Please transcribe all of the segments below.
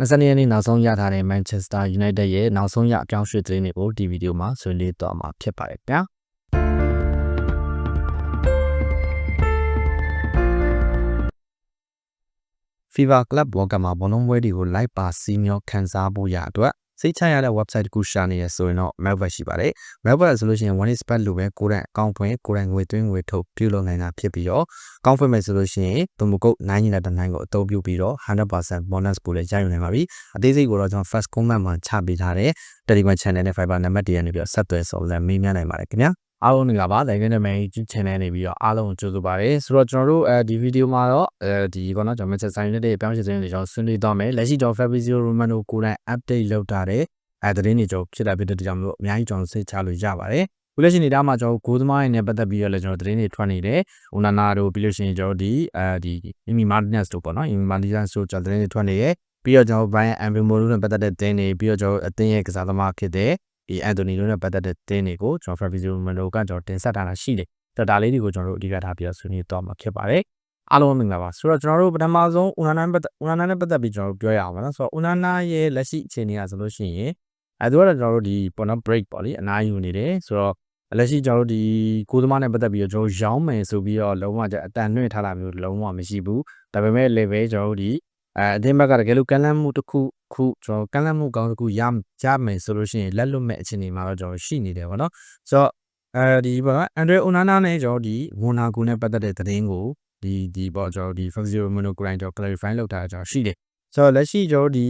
22ရက်နေ့နောက်ဆုံးရထားတဲ့ Manchester United ရဲ့နောက်ဆုံးရအပြောင်းရွှေ့သတင်းတွေကိုဒီဗီဒီယိုမှာဆွေးနွေးသွားမှာဖြစ်ပါတယ်ခင်ဗျာ FIFA Club World Cup မှာဘောလုံးပွဲတွေကို live ပါစီးမျောခန်းစားဖို့ရအတွက် စိတ်ချရတဲ့ website တစ်ခုရှာနေရဆိုရင်တော့ Melvet ရှိပါတယ်။ Melvet ဆိုလို့ရှိရင် one is bet လို့ပဲကိုယ်တိုင်အကောင့်ဖွင့်ကိုယ်တိုင်ငွေသွင်းငွေထုတ်ပြုလုပ်နိုင်တာဖြစ်ပြီးတော့အကောင့်ဖွင့်မယ်ဆိုလို့ရှိရင်သူမကုတ်9ညီလာတဲ့9ကိုအသုံးပြုပြီးတော့100% bonus ကိုလည်းရယူနိုင်ပါပြီ။အသေးစိတ်ကိုတော့ကျွန်တော် first comment မှာချပေးထားတဲ့ Telegram channel နဲ့ Fiber နံပါတ်တရနေပြီးတော့ဆက်သွယ်ဆော်လည်းမေးမြန်းနိုင်ပါတယ်ခင်ဗျာ။ အားလုံးမင်္ဂလာပါ။ Legend Name Channel နေပြီးတော့အားလုံးကိုကြိုဆိုပါရစေ။ဆိုတော့ကျွန်တော်တို့အဲဒီဗီဒီယိုမှာတော့အဲဒီကောနော်ကျွန်တော် Manchester United ရဲ့ပြောင်းရွှေ့ခြင်းတွေကျွန်တော်ဆွေးနွေးသွားမယ်။လက်ရှိကျွန်တော် Fabrizio Romano ကိုယ်တိုင် update လုပ်ထားတဲ့အဲသတင်းတွေကျွန်တော်ဖြစ်တာဖြစ်တဲ့ကြောင့်မလို့အများကြီးကျွန်တော်စိတ်ချလို့ရပါတယ်။ခုလက်ရှိနေတာမှာကျွန်တော်ဂိုးသမားတွေနဲ့ပတ်သက်ပြီးတော့လည်းကျွန်တော်သတင်းတွေထွက်နေတယ်။ Onana တို့ပြီးလို့ရှိရင်ကျွန်တော်ဒီအဲဒီ Emi Martinez တို့ပေါ့နော်။ Emi Martinez တို့ကျွန်တော်သတင်းတွေထွက်နေတယ်။ပြီးတော့ကျွန်တော် Brian Mbeumo တို့နဲ့ပတ်သက်တဲ့သတင်းတွေပြီးတော့ကျွန်တော်အသင်းရဲ့ကစားသမားဖြစ်တဲ့ ဒီအန်တိုနီတို့နဲ့ပတ်သက်တဲ့တင်းတွေကိုကျွန်တော် Fabrizio Romano ကကျွန်တော်တင်ဆက်ထားတာရှိတယ်။ဒါဒါလေးတွေကိုကျွန်တော်တို့အဓိကထားပြီးတော့ဆွေးနွေးသွားမှာဖြစ်ပါတယ်။အားလုံးမင်္ဂလာပါ။ဆိုတော့ကျွန်တော်တို့ပထမဆုံး Unana ပတ် Unana နဲ့ပတ်သက်ပြီးကျွန်တော်တို့ပြောရအောင်ပါနော်။ဆိုတော့ Unana ရဲ့လက်ရှိအခြေအနေကဆိုလို့ရှိရင်အဲသူကတော့ကျွန်တော်တို့ဒီပေါ်နော် break ပေါ့လေအနားယူနေတယ်ဆိုတော့လက်ရှိကျွန်တော်တို့ဒီကိုသမားနဲ့ပတ်သက်ပြီးတော့ကျွန်တော်ရောင်းမယ်ဆိုပြီးတော့လုံးဝအတန်နှွင့်ထားတာမျိုးလုံးဝမရှိဘူး။ဒါပေမဲ့ level ကျွန်တော်တို့ဒီအဲအသင်းဘက်ကတကယ်လို့ကမ်းလှမ်းမှုတစ်ခု ခုကျွန်တော်ကမ်းလှမ်းမှုကောင်းတစ်ခုရရမယ်ဆိုလို့ရှိရင်လက်လွတ်မဲ့အခြေအနေမှာတော့ကျွန်တော်ရှိနေတယ်ဗောနော်ဆိုတော့အဲဒီပေါ့နော်အန်ဒရီအိုနာနာနဲ့ကျွန်တော်ဒီဝနာကူနဲ့ပတ်သက်တဲ့သတင်းကိုဒီဒီပေါ့ကျွန်တော်ဒီ Fazio Mono Grind တော့ clarify လုပ်ထားတာကျွန်တော်ရှိတယ်ဆိုတော့လက်ရှိကျွန်တော်ဒီ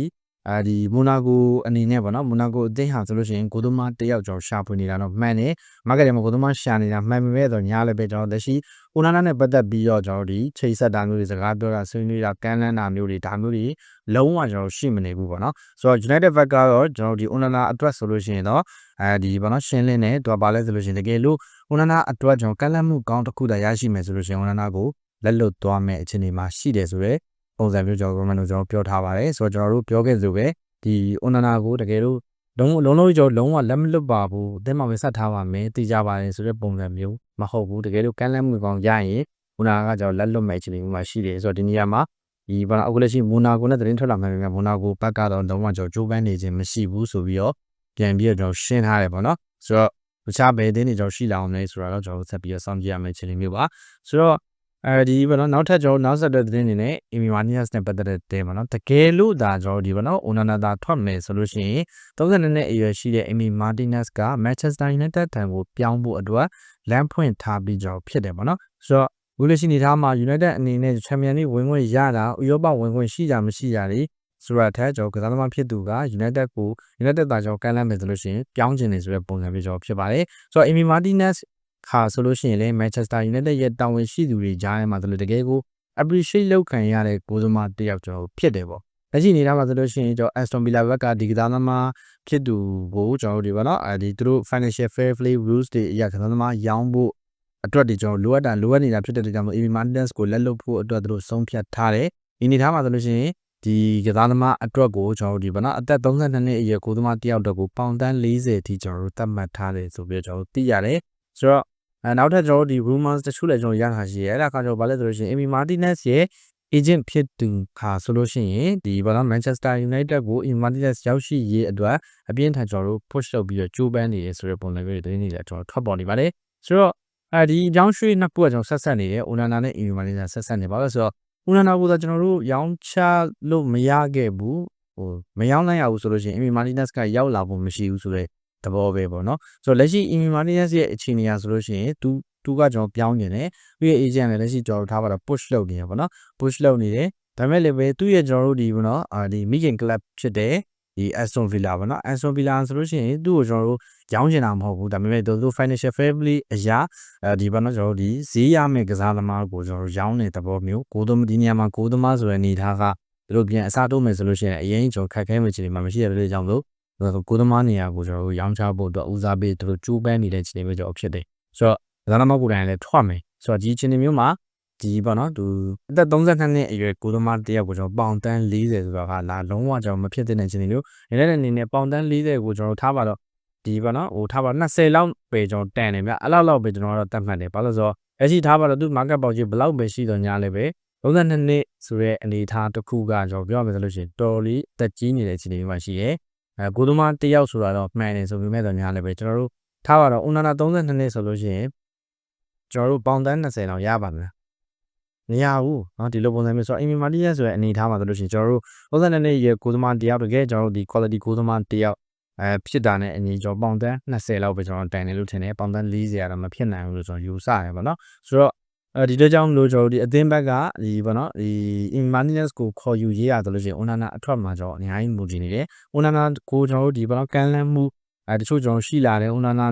အဲဒီမိုနာကိုအနေနဲ့ပေါ့နော်မိုနာကိုအသင်းဟာဆိုလို့ရှိရင်ကိုသမားတယောက်ကျော်ရှာဖွေနေတာတော့မှန်တယ်မားကတ်ထဲမှာကိုသမားရှာနေတာမှန်ပေမဲ့တော့ညားလည်းပဲကျွန်တော်လက်ရှိအိုနာနာနဲ့ပတ်သက်ပြီးတော့ကျွန်တော်ဒီချိန်ဆက်တာမျိုးတွေစကားပြောတာဆွေးနွေးတာကမ်းလှမ်းတာမျိုးတွေဒါမျိုးတွေလုံးဝကျွန်တော်ရှိမနေဘူးပေါ့နော်ဆိုတော့ United ဘက်ကတော့ကျွန်တော်ဒီအိုနာနာအတွက်ဆိုလို့ရှိရင်တော့အဲဒီပေါ့နော်ရှင်းလင်းတယ်သူကပါလဲဆိုလို့ရှိရင်တကယ်လို့အိုနာနာအတွက်ကျွန်တော်ကမ်းလှမ်းမှုကောင်းတစ်ခုတည်းရရှိမယ်ဆိုလို့ရှိရင်အိုနာနာကိုလက်လွတ်သွားမယ်အခြေအနေမှာရှိတယ်ဆိုတော့ ပုံစံမျိုးကျွန်တော် Roman တို့ကျွန်တော်ပြောထားပါတယ်ဆိုတော့ကျွန်တော်တို့ပြောခဲ့သလိုပဲဒီ Onana ကိုတကယ်လို့လုံးလုံးလုံးကြောလုံးဝလက်မလွတ်ပါဘူးအသင်းမှာပဲဆက်ထားပါမယ်သိကြပါတယ်ဆိုတဲ့ပုံစံမျိုးမဟုတ်ဘူးတကယ်လို့ကမ်းလှမ်းမှုကောင်ရရင် Onana ကကျွန်တော်လက်လွတ်မဲ့အခြေအနေမှာရှိတယ်ဆိုတော့ဒီနေရာမှာဒီဘာအခုလက်ရှိမိုနာကိုနဲ့သတင်းထွက်လာမှပဲမိုနာကိုဘက်ကတော့လုံးဝကျွန်တော်ကြိုးပမ်းနေခြင်းမရှိဘူးဆိုပြီးတော့ပြန်ပြီးတော့ကျွန်တော်ရှင်းထားတယ်ပေါ့နော်ဆိုတော့တခြားဘယ်အသင်းတွေကျွန်တော်ရှိလာအောင်လဲဆိုတာတော့ကျွန်တော်ဆက်ပြီးတော့စောင့်ကြည့်ရမယ့်အခြေအနေမျိုးပါဆိုတော့ အဲဒီဘောနော်နောက်ထပ်ကျွန်တော်နောက်ဆက်တွဲသတင်းအနေနဲ့ Emi Martinez နဲ့ပတ်သက်တဲ့တဲပါနော်တကယ်လို့ဒါကျွန်တော်ဒီဘောနော် Onana သာထွက်မယ်ဆိုလို့ရှိရင်32နှစ်အရွယ်ရှိတဲ့ Emi Martinez က Manchester United ထံကိုပြောင်းဖို့အတွက်လမ်းဖွင့်ထားပြီးကျွန်တော်ဖြစ်တယ်ပေါ့နော်ဆိုတော့ဘူးလက်ရှိနေသားမှာ United အနေနဲ့ Champions League ဝင်ခွင့်ရတာဥရောပဝင်ခွင့်ရှိတာမရှိတာတွေဆိုတော့တဲ့ကျွန်တော်ကစားသမားဖြစ်သူက United ကို United တာကျွန်တော်ကန်လန့်မယ်ဆိုလို့ရှိရင်ပြောင်းကျင်နေဆိုတဲ့ပုံစံမျိုးကျွန်တော်ဖြစ်ပါတယ်ဆိုတော့ Emi Martinez ခါဆိုလို့ရှိရင်လည်း Manchester United ရဲ့တာဝန်ရှိသူတွေကြားထဲမှာဆိုလို့တကယ်ကို appreciate လုပ်ခံရတဲ့ကိုယ်သမားတစ်ယောက်ကျွန်တော်ဖြစ်တယ်ပေါ့လက်ရှိနေတာမှာဆိုလို့ရှိရင်ကျွန်တော် Aston Villa ဘက်ကဒီကစားသမားဖြစ်သူကိုကျွန်တော်တို့ဒီပေါ့နော်အဲဒီသူတို့ financial fair play rules တွေအရာကစားသမားရောင်းဖို့အတွက်ဒီကျွန်တော်လိုအပ်တာလိုအပ်နေတာဖြစ်တဲ့ကြောင့်မို့ Emi Martinez ကိုလက်လွတ်ဖို့အတွက်သူတို့ဆုံးဖြတ်ထားတယ်ဒီနေသားမှာဆိုလို့ရှိရင်ဒီကစားသမားအတွက်ကိုကျွန်တော်တို့ဒီဗနာအသက်32နှစ်အရွယ်ကိုသမားတယောက်တော့ကိုပေါင်တန်း40အထိကျွန်တော်တို့သတ်မှတ်ထားတယ်ဆိုပြီးတော့ကျွန်တော်တို့သိရတယ်ဆိုတော့ အဲနောက်ထပ်ကျွန်တော်တို့ဒီ rumors တချို့လည်းကျွန်တော်ရထားရှိရဲအဲ့ဒါကကျွန်တော်ဘာလဲဆိုလို့ရှိရင် Emi Martinez ရဲ့ agent ဖြစ်သူခါဆိုလို့ရှိရင်ဒီဘာသာ Manchester United ကို Emi Martinez ရောက်ရှိရေးအတွက်အပြင်းထန်ကျွန်တော်တို့ push လုပ်ပြီးတော့ကြိုးပမ်းနေတယ်ဆိုတဲ့ပုံစံမျိုးတွေတင်းနေတယ်ကျွန်တော်ထွက်ပေါ်နေပါတယ်ဆိုတော့အဲဒီကြောင်းရွှေ့နှစ်ခုကကျွန်တော်ဆက်ဆက်နေတယ် Onana နဲ့ Emi Martinez ဆက်ဆက်နေပါလို့ဆိုတော့ Onana ကိုတော့ကျွန်တော်တို့ရောင်းချလို့မရခဲ့ဘူးဟိုမရောင်းနိုင်ရဘူးဆိုလို့ရှိရင် Emi Martinez ကရောက်လာဖို့မရှိဘူးဆိုတော့ သဘောပဲပေါ့နော်ဆိုတော့လက်ရှိ Emi Martinez ရဲ့အခြေအနေအရဆိုလို့ရှိရင်သူသူကကျွန်တော်ပြောင်းနေတယ်သူရဲ့ agent လည်းလက်ရှိကျွန်တော်ထားပါတော့ push လုပ်နေရပေါ့နော် push လုပ်နေတယ်ဒါမဲ့လည်းပဲသူ့ရဲ့ကျွန်တော်တို့ဒီပေါ့နော်အာဒီ Migen Club ဖြစ်တဲ့ဒီ Aston Villa ပေါ့နော် Aston Villa ဆိုလို့ရှိရင်သူ့ကိုကျွန်တော်တို့ရောင်းချင်တာမဟုတ်ဘူးဒါပေမဲ့သူတို့ financial fair play အရာအဲဒီပေါ့နော်ကျွန်တော်တို့ဒီဈေးရမယ့်ကစားသမားကိုကျွန်တော်တို့ရောင်းတဲ့သဘောမျိုးကိုသမဒီနေရာမှာကိုသမားဆိုတဲ့အနေထားကသူတို့ပြန်အစားတိုးမယ်ဆိုလို့ရှိရင်အရင်ကျွန်တော်ခက်ခဲမှချင်နေမှာမရှိရတဲ့ကြောင့်လို့ ကိုသမားနေရာကိုကျွန်တော်တို့ရောင်းချဖို့အတွက်ဦးစားပေးသူတို့ကြိုးပမ်းနေတဲ့ချိန်မျိုးကျွန်တော်ဖြစ်တယ်ဆိုတော့ကစားသမားကိုယ်တိုင်လည်းထွက်မယ်ဆိုတော့ဒီချိန်မျိုးမှာဒီပေါ့နော်သူအသက်32နှစ်အရွယ်ကိုသမားတယောက်ကိုကျွန်တော်ပေါင်တန်း40ဆိုတော့ဟာလာလုံးဝကျွန်တော်မဖြစ်တဲ့ချိန်မျိုးနေတဲ့အနေနဲ့ပေါင်တန်း40ကိုကျွန်တော်ထားပါတော့ဒီပေါ့နော်ဟိုထားပါ20လောက်ပဲကျွန်တော်တန်တယ်ဗျအဲ့လောက်လောက်ပဲကျွန်တော်တော့တတ်မှတ်တယ်ဘာလို့ဆိုတော့အရှိထားပါတော့သူ market ပေါက်ကြီးဘလောက်ပဲရှိတော့ညာလည်းပဲ32နှစ်ဆိုတဲ့အနေအထားတစ်ခုကကျွန်တော်ပြောရမယ်ဆိုလို့ရှိရင်တော်တော်လေးတက်ကြီးနေတဲ့အခြေအနေမျိုးမှာရှိရဲ အဲကိုသမားတစ်ယောက်ဆိုတာတော့မှန်တယ်ဆိုပေမဲ့တော့များလည်းပဲကျွန်တော်တို့ထားပါတော့ဦးနာနာ32နှစ်ဆိုလို့ရှိရင်ကျွန်တော်တို့ပေါင်တန်း20လောက်ရပါမလားမရဘူးเนาะဒီလိုပုံစံမျိုးဆိုတော့အင်မီမာလီယာဆိုတဲ့အနေအထားမှာဆိုလို့ရှိရင်ကျွန်တော်တို့32နှစ်ရဲ့ကိုသမားတစ်ယောက်တကယ်ကျွန်တော်တို့ဒီ quality ကိုသမားတစ်ယောက်အဲဖြစ်တာနဲ့အညီကျွန်တော်ပေါင်တန်း20လောက်ပဲကျွန်တော်တိုင်တယ်လို့ထင်တယ်ပေါင်တန်း40ကတော့မဖြစ်နိုင်ဘူးလို့ကျွန်တော်ယူဆရတယ်ပေါ့နော်ဆိုတော့ အဲဒီတော့ကြောင့်မလို့ကျွန်တော်တို့ဒီအသင်းဘက်ကဒီပေါ့နော်ဒီ Imanines ကိုခေါ်ယူရေးရတယ်လို့ရှိရင် Onana အထွက်မှာကျွန်တော်အများကြီးမူတည်နေတယ် Onana ကိုကျွန်တော်တို့ဒီပေါ့နော်ကန်လန်းမှုအဲတချို့ကျွန်တော်ရှိလာတယ် Onana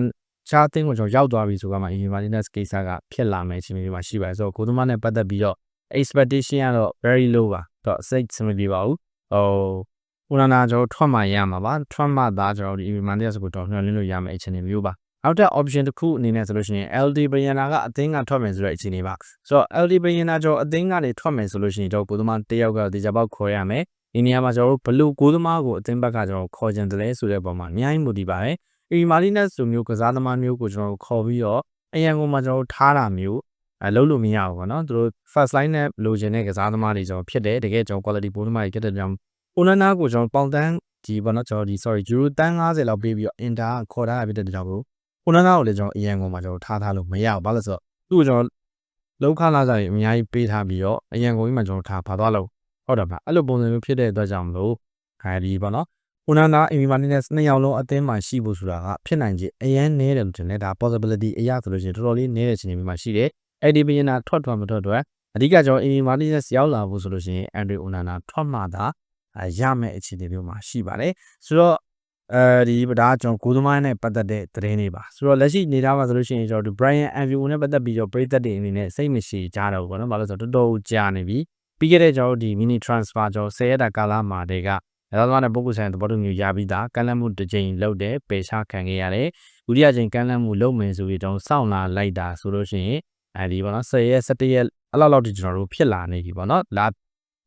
ချားတင်းကိုကျွန်တော်ရောက်သွားပြီဆိုကမှ Imanines ကိစ္စကဖြစ်လာမယ်အချိန်မျိုးမှာရှိပါတယ်ဆိုတော့ကိုသမားနဲ့ပတ်သက်ပြီးတော့ expectation ကတော့ very low ပါတော့စိတ်စမပြေပါဘူးဟိုဦးနာနာကျွန်တော်ထွက်မှရမှာပါထွက်မှသာကျွန်တော်ဒီ Imanines ကိုတော့ညှိနှိုင်းလို့ရမယ်အခြေအနေမျိုးပါ နောက်တဲ့ option တစ်ခုအနေနဲ့ဆိုလို့ရှိရင် LD Bayana ကအသင်းကထွက်မယ်ဆိုတဲ့အခြေအနေပါဆိုတော့ LD Bayana ကျွန်တော်အသင်းကနေထွက်မယ်ဆိုလို့ရှိရင်ကျွန်တော်ကိုသမားတယောက်ကတေချာပေါက်ခေါ်ရမယ်ဒီနေရာမှာကျွန်တော်တို့ဘလူကိုသမားကိုအသင်းဘက်ကကျွန်တော်ခေါ်ကြတယ်လဲဆိုတဲ့ပုံမှာအများကြီးမူတည်ပါတယ်အီမာလီနက်ဆိုမျိုးကစားသမားမျိုးကိုကျွန်တော်ခေါ်ပြီးတော့အရန်ကိုမှကျွန်တော်ထားတာမျိုးအဲလုံးလို့မရဘူးပေါ့နော်သူတို့ first line နဲ့လိုချင်တဲ့ကစားသမားတွေကျွန်တော်ဖြစ်တယ်တကယ်ကျွန်တော် quality ပိုးသမားတွေဖြစ်တဲ့ကြောင့် Onana ကိုကျွန်တော်ပေါင်တန်းဒီပေါ့နော်ကျွန်တော်ဒီ sorry ဂျူရိုတန်း90လောက်ပေးပြီးတော့ Inter ခေါ်ထားတာဖြစ်တဲ့ကြောင့် ကို Onana ကိုလည်းကျွန်တော်အရန်ကိုမှကျွန်တော်ထားထားလို့မရဘူးဘာလို့လဲဆိုတော့သူ့ကိုကျွန်တော်လောက်ခလာစားတွေအများကြီးပေးထားပြီးတော့အရန်ကိုကြီးမှကျွန်တော်ထားဖာသွားလို့ဟုတ်တယ်ဗျအဲ့လိုပုံစံမျိုးဖြစ်တဲ့အတွက်ကြောင့်မလို့အဲဒီပေါ့နော် Onana အင်မီမာနီနက်စ်နှစ်ယောက်လုံးအသင်းမှာရှိဖို့ဆိုတာကဖြစ်နိုင်ခြေအရန်နည်းတယ်လို့ထင်တယ်ဒါ possibility အရာဆိုလို့ရှိရင်တော်တော်လေးနည်းတဲ့အခြေအနေမျိုးမှာရှိတယ်အဲ့ဒီဘရင်နာထွက်ထွက်မထွက်ထွက်အဓိကကျွန်တော်အင်မီမာနီနက်စ်ရောက်လာဖို့ဆိုလို့ရှိရင်အန်ဒရီအိုနာနာထွက်မှသာရမယ့်အခြေအနေမျိုးမှာရှိပါတယ်ဆိုတော့ အဲဒီဒါကကျွန်တော်ကိုသမိုင်းနဲ့ပတ်သက်တဲ့သတင်းတွေပါဆိုတော့လက်ရှိနေသားမှာဆိုလို့ရှိရင်ကျွန်တော်ဒီ Brian Andrew နဲ့ပတ်သက်ပြီးတော့ပရိသတ်တွေအနေနဲ့စိတ်မရှိကြတော့ဘူးပေါ့နော်ဘာလို့ဆိုတော့တော်တော်ကြာနေပြီပြီးခဲ့တဲ့ကျွန်တော်ဒီ mini transfer ကျွန်တော်10ရက်တာကာလမှာတည်းကဒါသမားနဲ့ပုဂ္ဂိုလ်ဆိုင်သဘောတူညီရပြီးသားကမ်းလှမ်းမှုတစ်ကြိမ်လုပ်တယ်ပယ်ချခံခဲ့ရတယ်ဒုတိယကြိမ်ကမ်းလှမ်းမှုလုပ်မယ်ဆိုပြီးတော့စောင့်လာလိုက်တာဆိုလို့ရှိရင်အဲဒီပေါ့နော်10ရက်17ရက်အဲ့လောက်လောက်ဒီကျွန်တော်တို့ဖြစ်လာနေပြီပေါ့နော်လာ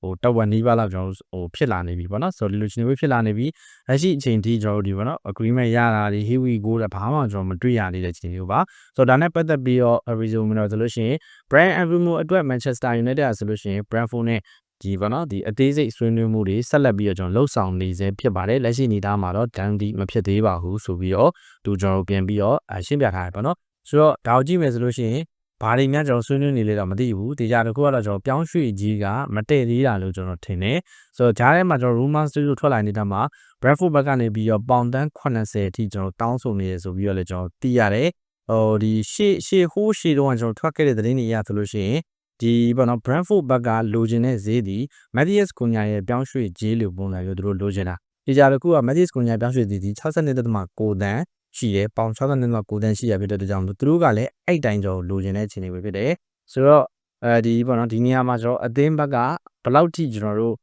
ဟိုတဝန်နီးပါးလောက်ကျွန်တော်တို့ဟိုဖြစ်လာနေပြီပေါ့နော်ဆိုတော့ဒီလိုချင်းတွေဖြစ်လာနေပြီလက်ရှိအချိန်ထိကျွန်တော်တို့ဒီပေါ့နော် agreement ရတာဒီ here we go တဲ့ဘာမှကျွန်တော်မတွေ့ရသေးတဲ့ချိန်မျိုးပါဆိုတော့ဒါနဲ့ပတ်သက်ပြီးတော့ resume တော့ဆိုလို့ရှိရင် Brian Abramo အတွက် Manchester United ဆိုလို့ရှိရင် Brentford နဲ့ဒီပေါ့နော်ဒီအသေးစိတ်ဆွေးနွေးမှုတွေဆက်လက်ပြီးတော့ကျွန်တော်လှုပ်ဆောင်နေစေဖြစ်ပါတယ်လက်ရှိအနေသားမှာတော့ဒန်ဒီမဖြစ်သေးပါဘူးဆိုပြီးတော့သူကျွန်တော်ပြန်ပြီးတော့ရှင်းပြထားတယ်ပေါ့နော်ဆိုတော့ဒါကိုကြည့်မယ်ဆိုလို့ရှိရင် ဘာတွေများကျွန်တော်ဆွေးနွေးနေလဲတော့မသိဘူး။တရားတစ်ခုကတော့ကျွန်တော်ပြောင်းရွှေ့ကြီးကမတည့်သေးတာလို့ကျွန်တော်ထင်တယ်။ဆိုတော့ဂျားထဲမှာကျွန်တော် rumor studio ထွက်လာနေတဲ့မှာ Bradford ဘက်ကနေပြီးတော့ပေါင်တန်း80အထိကျွန်တော်တောင်းဆိုနေရဆိုပြီးတော့လည်းကျွန်တော်သိရတယ်။ဟိုဒီရှေ့ရှေ့ဟိုးရှေ့တော့ကျွန်တော်ထွက်ခဲ့တဲ့သတင်းတွေအရဆိုလို့ရှိရင်ဒီပေါ့နော် Brentford ဘက်ကလိုချင်တဲ့ဈေးဒီ Matthias Cunha ရဲ့ပြောင်းရွှေ့ကြီးလို့ပုံစံမျိုးသူတို့လိုချင်တာ။ဒီကြတစ်ခုက Matthias Cunha ပြောင်းရွှေ့သည်ဒီ62.6တန်း ရှိတယ်ပေါင်60နှစ်လောက်ကိုတန်းရှိရဖြစ်တဲ့အတွက်ကြောင့်သူတို့ကလည်းအဲ့တိုင်းကျော်လိုချင်တဲ့အခြေအနေပဲဖြစ်တယ်ဆိုတော့အဲဒီပေါ့နော်ဒီနေရာမှာကျွန်တော်အသင်းဘက်ကဘယ်လောက်ထိကျွန်တော်တို့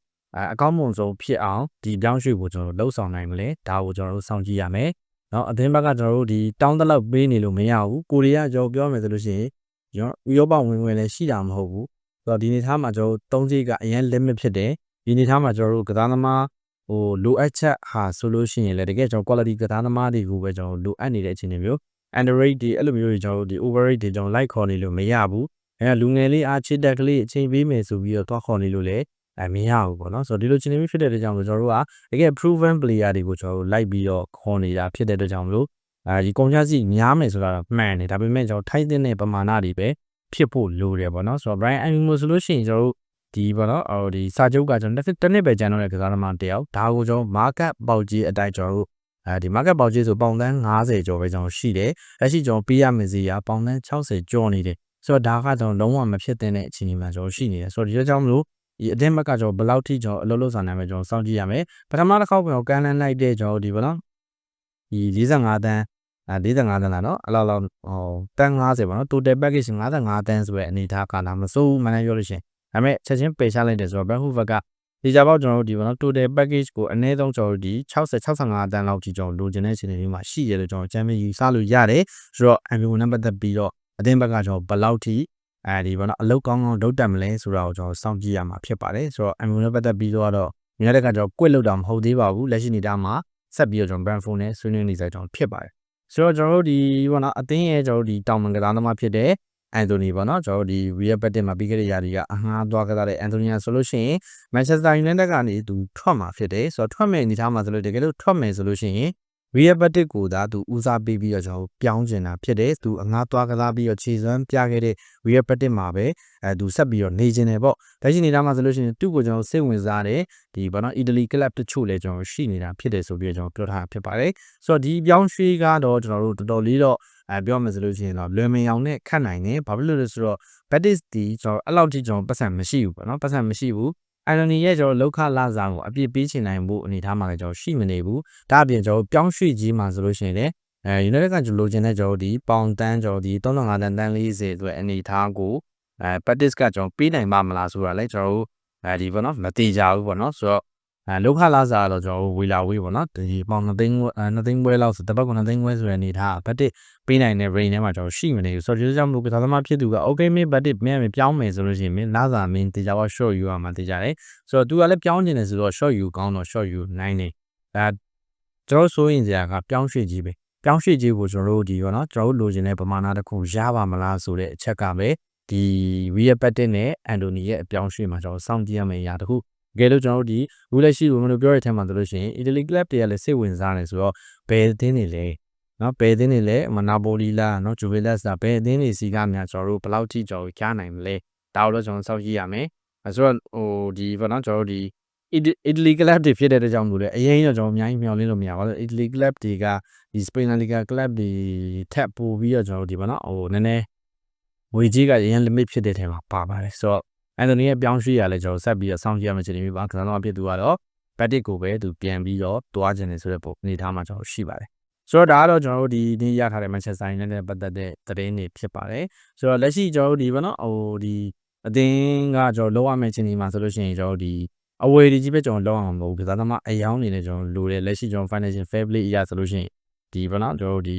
အကောင်းမွန်ဆုံးဖြစ်အောင်ဒီပြောင်းရွှေ့ကိုကျွန်တော်တို့လှုပ်ဆောင်နိုင်မလဲဒါကိုကျွန်တော်တို့စောင့်ကြည့်ရမယ်เนาะအသင်းဘက်ကကျွန်တော်တို့ဒီတောင်းတလောက်ပေးနေလို့မရဘူးကိုရီးယားကျွန်တော်ပြောမယ်ဆိုလို့ရှိရင်ကျွန်တော်ဥရောပဝင်ဝင်လည်းရှိတာမဟုတ်ဘူးဆိုတော့ဒီနေသားမှာကျွန်တော်တို့သုံးစိတ်ကအရင် limit ဖြစ်တယ်ဒီနေသားမှာကျွန်တော်တို့ကစားသမား ဟိုလိုအပ်ချက်ဟာဆိုလို့ရှိရင်လည်းတကယ်ကျွန်တော် quality ကစားသမားတွေကိုပဲကျွန်တော်လိုအပ်နေတဲ့အခြေအနေမျိုး underrate တွေအဲ့လိုမျိုးတွေကျွန်တော်တို့ဒီ overrate တွေကျွန်တော် like ခေါ်နေလို့မရဘူးအဲလူငယ်လေးအားချစ်တက်ကလေးအချိန်ပေးမယ်ဆိုပြီးတော့တွားခေါ်နေလို့လည်းအမရဘူးပေါ့နော်ဆိုတော့ဒီလိုချင်းမျိုးဖြစ်တဲ့အတွက်ကြောင့်ကျွန်တော်တို့ကတကယ် proven player တွေကိုကျွန်တော်တို့ like ပြီးတော့ခေါ်နေတာဖြစ်တဲ့အတွက်ကြောင့်မလို့အဲဒီကုန်ကျစရိတ်များမယ်ဆိုတာမှန်တယ်ဒါပေမဲ့ကျွန်တော်ထိုက်တဲ့ပမာဏတွေပဲဖြစ်ဖို့လိုတယ်ပေါ့နော်ဆိုတော့ Brian Amo ဆိုလို့ရှိရင်ကျွန်တော်တို့ ဒီပေါ့နော်အော်ဒီစာချုပ်ကကျွန်တော်တစ်နှစ်ပဲကျန်တော့တဲ့ကစားသမားတယောက်ဒါကိုကျွန်တော် market ပေါက်ကြီးအတိုင်းကျွန်တော်တို့အဲဒီ market ပေါက်ကြီးဆိုပေါင်သန်း90ကျော်ပဲကျွန်တော်ရှိတယ်လက်ရှိကျွန်တော်ပေးရမယ့်ဈေးကပေါင်သန်း60ကျော်နေတယ်ဆိုတော့ဒါကကျွန်တော်လုံးဝမဖြစ်သင့်တဲ့အခြေအနေမှာကျွန်တော်ရှိနေတယ်ဆိုတော့ဒီလိုကြောင့်မလို့ဒီအတင်းဘက်ကကျွန်တော်ဘယ်လောက်ထိကျွန်တော်အလုပ်လုပ်ဆောင်နိုင်မလဲကျွန်တော်စောင့်ကြည့်ရမယ်ပထမတစ်ခေါက်ကျွန်တော်ကန်လန်းလိုက်တဲ့ကျွန်တော်ဒီပေါ့နော်ဒီ45တန်းအဲ45တန်းလားနော်အဲ့လောက်လောက်ဟိုတန်း90ပေါ့နော် total package 55တန်းဆိုရဲအနေထားကလာမစိုးဘူးမှန်တယ်ပြောလို့ရှိရင် ဒါပေမဲ့ချက်ချင်းပယ်ချလိုက်တယ်ဆိုတော့ Back Hoover ကဒီကြပေါက်ကျွန်တော်တို့ဒီပေါ့နော် total package ကိုအနည်းဆုံးကျွန်တော်တို့ဒီ60 65တန်းလောက်ကြီးကျွန်တော်လိုချင်တဲ့အခြေအနေမျိုးမှာရှိရတယ်ကျွန်တော်ချမ်းမြေယူဆလို့ရတယ်ဆိုတော့ MBO နဲ့ပတ်သက်ပြီးတော့အသင်းဘက်ကကျွန်တော်ဘယ်လောက်ထိအဲဒီပေါ့နော်အလုတ်ကောင်းကောင်းလုပ်တတ်မလဲဆိုတာကိုကျွန်တော်စောင့်ကြည့်ရမှာဖြစ်ပါတယ်ဆိုတော့ MBO နဲ့ပတ်သက်ပြီးတော့မြင်ရတဲ့ကကျွန်တော် quit လုပ်တာမဟုတ်သေးပါဘူးလက်ရှိနေတာမှာဆက်ပြီးတော့ကျွန်တော် brand phone နဲ့ဆွေးနွေးနေကြကျွန်တော်ဖြစ်ပါတယ်ဆိုတော့ကျွန်တော်တို့ဒီပေါ့နော်အသင်းရဲ့ကျွန်တော်တို့ဒီတောင်မန်ကစားသမားဖြစ်တဲ့ အန်တိုနီပေါ့နော်ကျွန်တော်တို့ဒီ Real Betis မှာပြီးခဲ့တဲ့ရာသီကအငှားသွားကြတဲ့အန်တိုနီယာဆိုလို့ရှိရင် Manchester United ကနေသူထွက်မှာဖြစ်တယ်ဆိုတော့ထွက်မဲ့အနေထားမှာဆိုလို့တကယ်လို့ထွက်မယ်ဆိုလို့ရှိရင် Real Betis ကိုသာသူဦးစားပေးပြီးတော့ကျွန်တော်ပြောင်းကျင်တာဖြစ်တယ်သူအငှားသွားကစားပြီးတော့ခြေစွမ်းပြခဲ့တဲ့ Real Betis မှာပဲအဲသူဆက်ပြီးတော့နေကျင်တယ်ပေါ့ဒါရှိနေတာမှာဆိုလို့ရှိရင်သူ့ကိုကျွန်တော်စိတ်ဝင်စားတယ်ဒီဘောနော်အီတလီကလပ်တချို့လည်းကျွန်တော်ရှိနေတာဖြစ်တယ်ဆိုပြီးတော့ကျွန်တော်ပြောထားတာဖြစ်ပါတယ်ဆိုတော့ဒီပြောင်းရွှေ့ကတော့ကျွန်တော်တို့တော်တော်လေးတော့ အဲပြောမှဆိုလို့ရှိရင်တော့လွယ်မင်အောင်နဲ့ခတ်နိုင်တယ်ဘာဖြစ်လို့လဲဆိုတော့ Betis ဒီကျွန်တော်အဲ့လောက်ထိကျွန်တော်ပတ်စံမရှိဘူးပေါ့နော်ပတ်စံမရှိဘူးအန်တိုနီရဲ့ကျွန်တော်လောက်ခလာစားကိုအပြစ်ပေးချင်နိုင်မှုအနေထားမှာလည်းကျွန်တော်ရှိမနေဘူးဒါအပြင်ကျွန်တော်ပြောင်းရွှေ့ကြီးမှာဆိုလို့ရှိရင်လည်းအဲ United ကကျွန်တော်လိုချင်တဲ့ကျွန်တော်ဒီပေါင်တန်းကျွန်တော်ဒီ35တန်းတန်း40အတွက်အနေထားကိုအဲ Betis ကကျွန်တော်ပေးနိုင်ပါမလားဆိုတာလည်းကျွန်တော်အဲဒီပေါ့နော်မတိကြဘူးပေါ့နော်ဆိုတော့ အဲလောက်ခလာစားတော့ကျွန်တော်ဝေလာဝေးပေါ့နော်ဒီပေါင်2သိန်း2သိန်းပွဲလောက်ဆိုတပတ်က2သိန်းပွဲဆိုတဲ့အနေထား Betis ပေးနိုင်တဲ့ range ထဲမှာကျွန်တော်ရှိမနေဘူးဆိုတော့ဒီလိုကြောင့်မလို့ကစားသမားဖြစ်သူက okay မင်း Betis မင်းမပြောင်းမယ်ဆိုလို့ရှိရင်မင်းလာစားမင်းတေချာတော့ short ယူရမှာတေချာတယ်ဆိုတော့သူကလည်းပြောင်းနေတယ်ဆိုတော့ short ယူကောင်းတော့ short ယူနိုင်တယ်အဲကျွန်တော်ဆိုရင်စရာကပြောင်းရွှေ့ကြီးပဲပြောင်းရွှေ့ကြီးကိုကျွန်တော်တို့ဒီရောနော်ကျွန်တော်တို့လိုချင်တဲ့ပမာဏတစ်ခုရပါမလားဆိုတဲ့အချက်ကပဲဒီ Real Betis နဲ့ Anthony ရဲ့အပြောင်းရွှေ့မှာကျွန်တော်စောင့်ကြည့်ရမယ့်အရာတစ်ခု တကယ်လို့ကျွန်တော်တို့ဒီဘူးလက်ရှိဘယ်လိုပြောရတဲ့အထက်မှာဆိုလို့ရှိရင် Italy club တွေကလည်းစိတ်ဝင်စားနေဆိုတော့ဘယ်အသင်းတွေလဲနော်ဘယ်အသင်းတွေလဲမနာပိုလီလားနော်ဂျူဗီလက်စ်လားဘယ်အသင်းတွေစီကများကျွန်တော်တို့ဘယ်လောက်ထိကျွန်တော်ကြားနိုင်မလဲဒါတော့ကျွန်တော်စောင့်ကြည့်ရမယ်အဲဆိုတော့ဟိုဒီဘာနော်ကျွန်တော်တို့ဒီ Italy club တွေဖြစ်တဲ့အတွက်ကြောင့်မလို့လေအရင်တော့ကျွန်တော်အများကြီးမျှော်လင့်လို့မရပါဘူး Italy club တွေကဒီ Spain La Liga club တွေထပ်ပို့ပြီးတော့ကျွန်တော်တို့ဒီဘာနော်ဟိုနည်းနည်းငွေကြီးကအရင် limit ဖြစ်တဲ့ထဲမှာပါပါတယ်ဆိုတော့ အန်တိုနီရဲ့ပြောင်းရွှေ့ရလဲကျွန်တော်ဆက်ပြီးတော့စောင့်ကြည့်ရမယ့်ချိန်တွေပါကစားသမားဖြစ်သူကတော့ Betis ကိုပဲသူပြန်ပြီးတော့တွားကျင်နေဆိုတဲ့ပုံအနေထားမှာကျွန်တော်ရှိပါတယ်ဆိုတော့ဒါကတော့ကျွန်တော်တို့ဒီနေ့ရထားတဲ့ Manchester United နဲ့ပတ်သက်တဲ့သတင်းတွေဖြစ်ပါတယ်ဆိုတော့လက်ရှိကျွန်တော်တို့ဒီဘာနော်ဟိုဒီအသင်းကကျွန်တော်လောက်ရမယ့်ချိန်ဒီမှာဆိုလို့ရှိရင်ကျွန်တော်တို့ဒီအဝေးဒီကြီးပဲကျွန်တော်လောက်အောင်မဟုတ်ဘူးကစားသမားအယောင်းနေနဲ့ကျွန်တော်လိုတယ်လက်ရှိကျွန်တော် financial fair play အရာဆိုလို့ရှိရင်ဒီဘာနော်ကျွန်တော်တို့ဒီ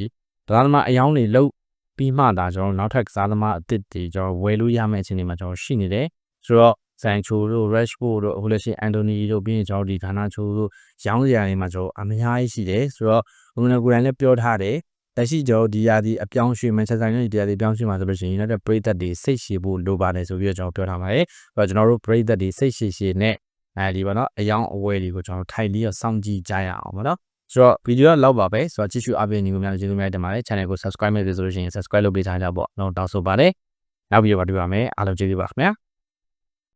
ကစားသမားအယောင်းနေလောက်ပြီးမှဒါကျွန်တော်နောက်ထပ်ကစားသမားအသစ်တွေကျွန်တော်ဝယ်လို့ရမယ့်အခြေအနေမှာကျွန်တော်ရှိနေတယ် ဆိုတော့ဆန်ချိုတို့ Rashford တို့အခုလက်ရှိ Anthony တို့ပြီးရင်ကျွန်တော်ဒီဌာနချိုတို့ရောင်းစရာတွေမှာကျွန်တော်အများကြီးရှိတယ်ဆိုတော့ဘုံနဲ့ကိုယ်တိုင်လည်းပြောထားတယ်လက်ရှိကျွန်တော်ဒီရာဒီအပြောင်းရွှေ့ Manchester United ဒီရာဒီပြောင်းရွှေ့မှာဆိုလို့ရှိရင် United ပရိသတ်တွေစိတ်ရှည်ဖို့လိုပါတယ်ဆိုပြီးတော့ကျွန်တော်ပြောထားပါတယ်ဆိုတော့ကျွန်တော်တို့ပရိသတ်တွေစိတ်ရှည်ရှည်နဲ့အဲဒီပါတော့အယောင်အဝယ်တွေကိုကျွန်တော်ထိုင်ပြီးတော့စောင့်ကြည့်ကြရအောင်ပါနော်ဆိုတော့ဗီဒီယိုကလောက်ပါပဲဆိုတော့ကြည့်ရှုအားပေးနေကြများကျေးဇူးများတင်ပါတယ် channel ကို subscribe လုပ်ပြီးဆိုလို့ရှိရင် subscribe လုပ်ပေးထားကြပေါ့တော့တောင်းဆိုပါတယ်နောက်ဗီဒီယိုမှာတွေ့ပါမယ်အားလုံးကျေးဇူးပါခင်ဗျာ